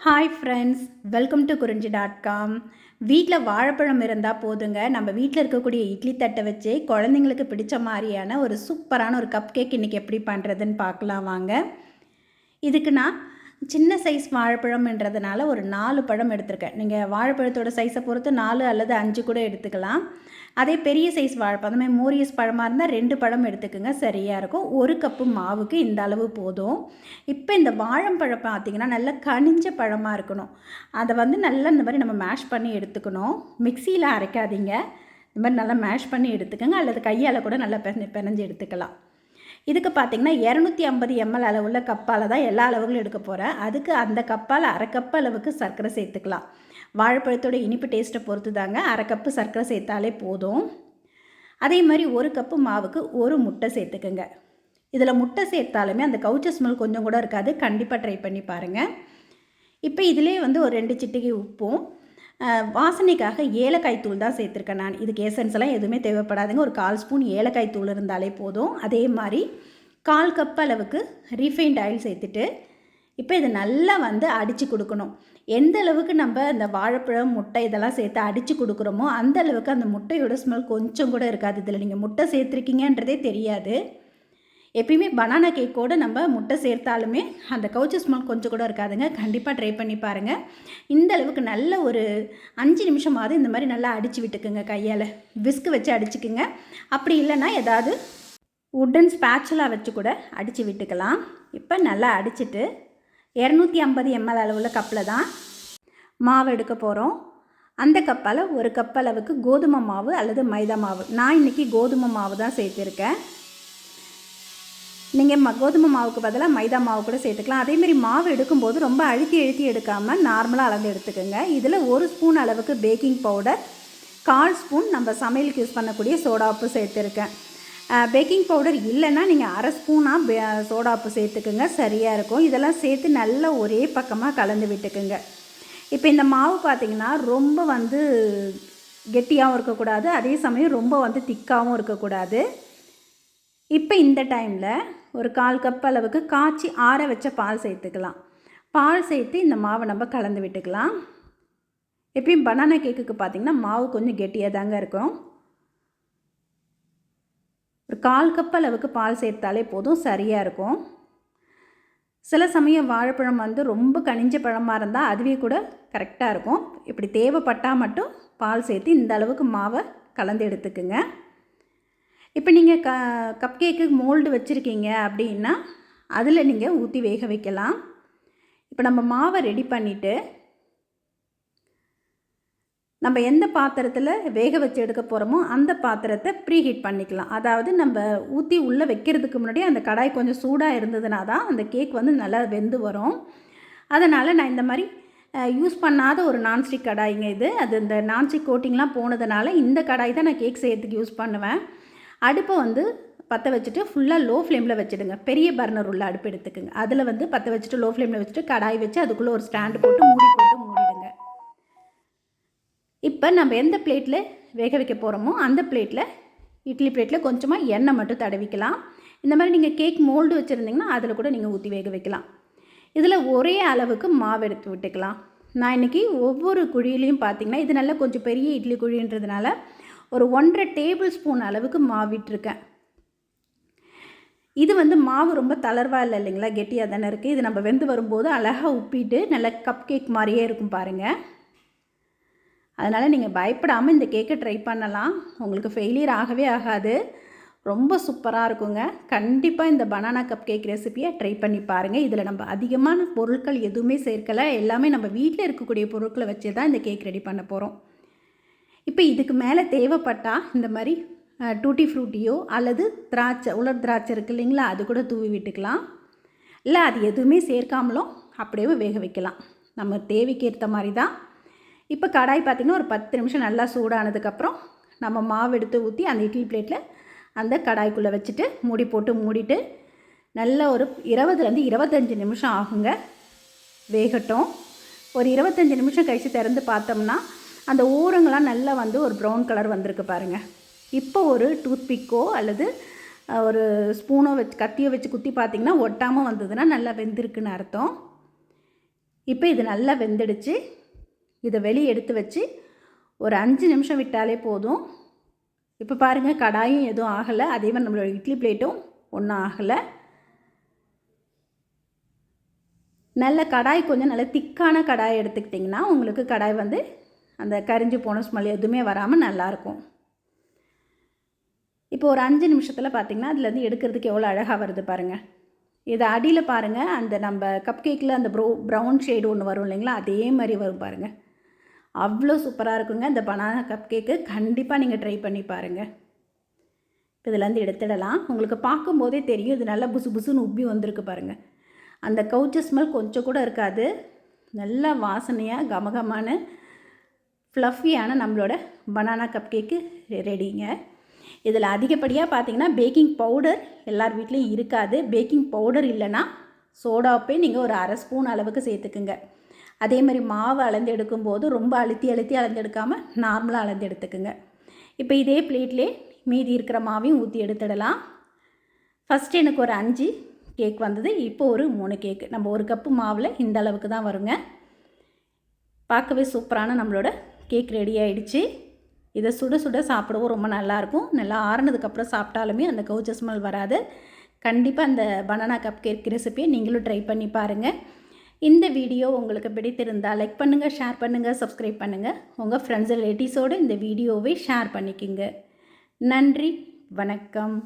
Hi friends welcome to Kurinji dot com வீட்டில் வாழைப்பழம் இருந்தால் போதுங்க. நம்ம வீட்டில் இருக்கக்கூடிய இட்லி தட்டை வச்சு குழந்தைங்களுக்கு பிடிச்ச மாதிரியான ஒரு சூப்பரான ஒரு கப் கேக் இன்றைக்கி எப்படி பண்ணுறதுன்னு பார்க்கலாம் வாங்க. இதுக்கு நான் சின்ன சைஸ் வாழைப்பழம்ன்றதுனால ஒரு நாலு பழம் எடுத்திருக்கேன். நீங்கள் வாழைப்பழத்தோட சைஸை பொறுத்து நாலு அல்லது அஞ்சு கூட எடுத்துக்கலாம். அதே பெரிய சைஸ் வாழைப்பழம் அந்த மாதிரி மோரியஸ் பழமாக இருந்தால் ரெண்டு பழம் எடுத்துக்கோங்க சரியாக இருக்கும். ஒரு கப்பு மாவுக்கு இந்த அளவு போதும். இப்போ இந்த வாழைப்பழம் பார்த்தீங்கன்னா நல்லா கனிஞ்ச பழமாக இருக்கணும். அதை வந்து நல்லா இந்த மாதிரி நம்ம மேஷ் பண்ணி எடுத்துக்கணும். மிக்சியில் அரைக்காதீங்க. இந்த மாதிரி நல்லா மேஷ் பண்ணி எடுத்துக்கோங்க. அல்லது கையால் கூட நல்லா பெ பெனஞ்சு எடுத்துக்கலாம். இதுக்கு பார்த்தீங்கன்னா இரநூத்தி ஐம்பது எம்எல் அளவுள்ள கப்பால் தான் எல்லா அளவுகளும் எடுக்க போகிறேன் அதுக்கு அந்த கப்பால் அரை கப் அளவுக்கு சர்க்கரை சேர்த்துக்கலாம். வாழைப்பழத்தோட இனிப்பு டேஸ்ட்டை பொறுத்து தாங்க. அரை கப்பு சர்க்கரை சேர்த்தாலே போதும். அதே மாதிரி ஒரு கப்பு மாவுக்கு ஒரு முட்டை சேர்த்துக்குங்க. இதில் முட்டை சேர்த்தாலுமே அந்த கவுச்ச ஸ்மெல் கொஞ்சம் கூட இருக்காது. கண்டிப்பாக ட்ரை பண்ணி பாருங்கள் இப்போ இதிலே வந்து ஒரு ரெண்டு சிட்டிகை உப்பும் வாசனைக்காக ஏலக்காய் தூள் தான் சேர்த்துருக்கேன் நான். இதுக்கு எசன்ஸ் எல்லாம் எதுவுமே தேவைப்படாதுங்க. ஒரு கால் ஸ்பூன் ஏலக்காய் தூள் இருந்தாலே போதும். அதே மாதிரி கால் கப் அளவுக்கு ரீஃபைண்ட் ஆயில் சேர்த்துட்டு இப்போ இதை நல்லா வந்து அடித்து கொடுக்கணும். எந்த அளவுக்கு நம்ம இந்த வாழைப்பழம் முட்டை இதெல்லாம் சேர்த்து அடித்து கொடுக்குறோமோ அந்த அளவுக்கு அந்த முட்டையோட ஸ்மெல் கொஞ்சம் கூட இருக்காது. இதில் நீங்கள் முட்டை சேர்த்துருக்கீங்கன்றதே தெரியாது. எப்பயுமே பனானா கேக்கோடு நம்ம முட்டை சேர்த்தாலுமே அந்த கவுச்சி ஸ்மெல் கொஞ்சம் கூட இருக்காதுங்க. கண்டிப்பாக ட்ரை பண்ணி பாருங்கள் இந்த அளவுக்கு நல்ல ஒரு அஞ்சு நிமிஷமாவது இந்த மாதிரி நல்லா அடித்து விட்டுக்குங்க கையால். விஸ்கு வச்சு அடிச்சுக்குங்க. அப்படி இல்லைன்னா ஏதாவது உட்டன் ஸ்பேச்சுலாக வச்சு கூட அடித்து விட்டுக்கலாம். இப்போ நல்லா அடிச்சிட்டு இரநூத்தி ஐம்பது எம்எல் அளவுள்ள கப்பில் தான் மாவு எடுக்க போகிறோம் அந்த கப்பால் ஒரு கப் அளவுக்கு கோதுமை மாவு அல்லது மைதா மாவு. நான் இன்றைக்கி கோதுமை மாவு தான் சேர்த்துருக்கேன். நீங்கள் ம கோதுமை மாவுக்கு பதிலாக மைதா மாவு கூட சேர்த்துக்கலாம். அதேமாரி மாவு எடுக்கும்போது ரொம்ப அழுத்தி அழுத்தி எடுக்காமல் நார்மலாக அளந்து எடுத்துக்கோங்க. இதில் ஒரு ஸ்பூன் அளவுக்கு பேக்கிங் பவுடர் கால் ஸ்பூன் நம்ம சமையலுக்கு யூஸ் பண்ணக்கூடிய சோடாப்பு சேர்த்துருக்கேன். பேக்கிங் பவுடர் இல்லைன்னா நீங்கள் அரை ஸ்பூனாக பே சோடாப்பு சேர்த்துக்குங்க. சரியாக இருக்கும். இதெல்லாம் சேர்த்து நல்லா ஒரே பக்கமாக கலந்து விட்டுக்குங்க. இப்போ இந்த மாவு பார்த்திங்கன்னா ரொம்ப வந்து கெட்டியாகவும் இருக்கக்கூடாது. அதே சமயம் ரொம்ப வந்து திக்காகவும் இருக்கக்கூடாது. இப்போ இந்த டைமில் ஒரு கால் கப் அளவுக்கு காய்ச்சி ஆற வச்ச பால் சேர்த்துக்கலாம். பால் சேர்த்து இந்த மாவை நம்ம கலந்து விட்டுக்கலாம். எப்பயும் பனானா கேக்குக்கு பார்த்திங்கன்னா மாவு கொஞ்சம் கெட்டியாக தாங்க இருக்கும். ஒரு கால் கப் அளவுக்கு பால் சேர்த்தாலே போதும் சரியாக இருக்கும். சில சமயம் வாழைப்பழம் வந்து ரொம்ப கனிஞ்ச பழமாக இருந்தால் அதுவே கூட கரெக்டாக இருக்கும். இப்படி தேவைப்பட்டால் மட்டும் பால் சேர்த்து இந்த அளவுக்கு மாவை கலந்து எடுத்துக்குங்க. இப்போ நீங்கள் க கப் கேக்கு மோல்டு வச்சுருக்கீங்க அப்படின்னா அதில் நீங்கள் ஊற்றி வேக வைக்கலாம். இப்போ நம்ம மாவை ரெடி பண்ணிவிட்டு நம்ம எந்த பாத்திரத்தில் வேக வச்சு எடுக்க போகிறோமோ அந்த பாத்திரத்தை ப்ரீ ஹீட் பண்ணிக்கலாம். அதாவது நம்ம ஊற்றி உள்ளே வைக்கிறதுக்கு முன்னாடி அந்த கடாய் கொஞ்சம் சூடாக இருந்ததுனா தான் அந்த கேக் வந்து நல்லா வெந்து வரும். அதனால் நான் இந்த மாதிரி யூஸ் பண்ணாத ஒரு நான்ஸ்டிக் கடாய்ங்க இது. அது இந்த நான்ஸ்டிக் கோட்டிங்லாம் போனதுனால இந்த கடாய் தான் நான் கேக் செய்யறதுக்கு யூஸ் பண்ணுவேன். அடுப்பை வந்து பற்ற வச்சுட்டு ஃபுல்லாக லோ ஃப்ளேமில் வச்சுடுங்க. பெரிய பர்னர் உள்ள அடுப்பு எடுத்துக்கோங்க. அதில் வந்து பற்ற வச்சுட்டு லோ ஃப்ளேமில் வச்சுட்டு கடாய் வச்சு அதுக்குள்ளே ஒரு ஸ்டாண்டு போட்டு மூடி போட்டு மூடிடுங்க. இப்போ நம்ம எந்த பிளேட்டில் வேக வைக்க போகிறோமோ அந்த பிளேட்டில் இட்லி பிளேட்டில் கொஞ்சமாக எண்ணெய் மட்டும் தடவிக்கலாம். இந்த மாதிரி நீங்கள் கேக் மோல்டு வச்சுருந்தீங்கன்னா அதில் கூட நீங்கள் ஊற்றி வேக வைக்கலாம். இதில் ஒரே அளவுக்கு மாவு எடுத்து விட்டுக்கலாம். நான் இன்றைக்கி ஒவ்வொரு குழியிலையும் பார்த்தீங்கன்னா இது நல்லா கொஞ்சம் பெரிய இட்லி குழின்றதுனால ஒரு ஒன்றரை டேபிள் ஸ்பூன் அளவுக்கு மாவிட்டுருக்கேன் இது வந்து மாவு ரொம்ப தளர்வாக இல்லை இல்லைங்களா? கெட்டியாக தானே இருக்குது இது நம்ம வெந்து வரும்போது அழகாக உப்பிட்டு நல்ல கப் கேக் மாதிரியே இருக்கும் பாருங்கள் அதனால் நீங்கள் பயப்படாமல் இந்த கேக்கை ட்ரை பண்ணலாம். உங்களுக்கு ஃபெயிலியர் ஆகவே ஆகாது. ரொம்ப சூப்பராக இருக்குங்க. கண்டிப்பாக இந்த பனானா கப் கேக் ரெசிபியை ட்ரை பண்ணி பாருங்கள் இதில் நம்ம அதிகமான பொருட்கள் எதுவுமே சேர்க்கலை. எல்லாமே நம்ம வீட்டில் இருக்கக்கூடிய பொருட்களை வச்சு தான் இந்த கேக் ரெடி பண்ண போகிறோம் இப்போ இதுக்கு மேலே தேவைப்பட்டால் இந்த மாதிரி டூட்டி ஃப்ரூட்டியோ அல்லது திராட்சை உலர் திராட்சை இருக்கு இல்லைங்களா அது கூட தூவி விட்டுக்கலாம். இல்லை அது எதுவுமே சேர்க்காமலும் அப்படியே வேக வைக்கலாம். நம்ம தேவைக்கு ஏற்ற மாதிரி தான். இப்போ கடாய் பார்த்திங்கன்னா ஒரு பத்து நிமிஷம் நல்லா சூடானதுக்கப்புறம் நம்ம மாவு எடுத்து ஊற்றி அந்த இட்லி பிளேட்டில் அந்த கடாய்க்குள்ளே வச்சுட்டு மூடி போட்டு மூடிட்டு நல்ல ஒரு இருபதுலேருந்து இருபத்தஞ்சி நிமிஷம் ஆகுங்க. வேகட்டும். ஒரு இருபத்தஞ்சி நிமிஷம் கழித்து திறந்து பார்த்தோம்னா அந்த ஓரங்கள்லாம் நல்லா வந்து ஒரு ப்ரௌன் கலர் வந்திருக்கு பாருங்கள் இப்போ ஒரு டூத்பிக்கோ அல்லது ஒரு ஸ்பூனோ வச்சு கத்தியோ வச்சு குத்தி பார்த்தீங்கன்னா ஒட்டாமல் வந்ததுன்னா நல்லா வெந்திருக்குன்னு அர்த்தம். இப்போ இது நல்லா வெந்துடுச்சு. இதை வெளியே எடுத்து வச்சு ஒரு அஞ்சு நிமிஷம் விட்டாலே போதும். இப்போ பாருங்கள் கடாயும் எதுவும் ஆகலை. அதே மாதிரி நம்மளோட இட்லி பிளேட்டும் ஒன்றும் ஆகலை. நல்ல கடாய் கொஞ்சம் நல்ல திக்கான கடாய் எடுத்துக்கிட்டிங்கன்னா உங்களுக்கு கடாய் வந்து அந்த கரிஞ்சு போன ஸ்மெல் எதுவுமே வராமல் நல்லாயிருக்கும். இப்போ ஒரு அஞ்சு நிமிஷத்தில் பார்த்திங்கன்னா அதுலேருந்து எடுக்கிறதுக்கு எவ்வளோ அழகாக வருது பாருங்கள் இதை அடியில் பாருங்கள் அந்த நம்ம கப் கேக்கில் அந்த ப்ரோ ப்ரௌன் ஷேடு ஒன்று வரும் இல்லைங்களா அதே மாதிரி வரும் பாருங்கள் அவ்வளோ சூப்பராக இருக்குங்க இந்த பனானா கப் கேக்கு கண்டிப்பாக நீங்கள் ட்ரை பண்ணி பாருங்கள் இதுலேருந்து எடுத்துடலாம். உங்களுக்கு பார்க்கும்போதே தெரியும் இது நல்லா புசு புசுன்னு உப்பி வந்திருக்கு பாருங்கள் அந்த கவுச்ச ஸ்மெல் கொஞ்சம் கூட இருக்காது. நல்லா வாசனையாக கமகமான ஃப்ளஃபியான நம்மளோட பனானா கப் கேக்கு ரெடிங்க இதில் அதிகப்படியாக பார்த்தீங்கன்னா பேக்கிங் பவுடர் எல்லார் வீட்லேயும் இருக்காது. பேக்கிங் பவுடர் இல்லைன்னா சோடாப்பே நீங்கள் ஒரு அரை ஸ்பூன் அளவுக்கு சேர்த்துக்குங்க. அதே மாதிரி மாவு அளந்து எடுக்கும்போது ரொம்ப அழுத்தி அழுத்தி அளந்து எடுக்காமல் நார்மலாக அளந்து எடுத்துக்குங்க. இப்போ இதே பிளேட்லேயே மீதி இருக்கிற மாவையும் ஊற்றி எடுத்துடலாம். ஃபஸ்ட்டு எனக்கு ஒரு அஞ்சு கேக் வந்தது. இப்போ ஒரு மூணு கேக்கு நம்ம ஒரு கப்பு மாவில் இந்த அளவுக்கு தான் வருங்க. பார்க்கவே சூப்பரான நம்மளோட கேக் ரெடி ஆகிடுச்சு இதை சுட சுட சாப்பிடவும் ரொம்ப நல்லாயிருக்கும். நல்லா ஆறுனதுக்கப்புறம் சாப்பிட்டாலுமே அந்த கவுச்ச ஸ்மெல் வராது. கண்டிப்பாக அந்த பனானா கப் கேக் ரெசிபியை நீங்களும் ட்ரை பண்ணி பாருங்கள் இந்த வீடியோ உங்களுக்கு பிடித்திருந்தால் லைக் பண்ணுங்கள் ஷேர் பண்ணுங்கள் சப்ஸ்கிரைப் பண்ணுங்கள் உங்கள் ஃப்ரெண்ட்ஸ் ரிலேட்டிவ்ஸோடு இந்த வீடியோவை ஷேர் பண்ணிக்கிங்க. நன்றி வணக்கம்.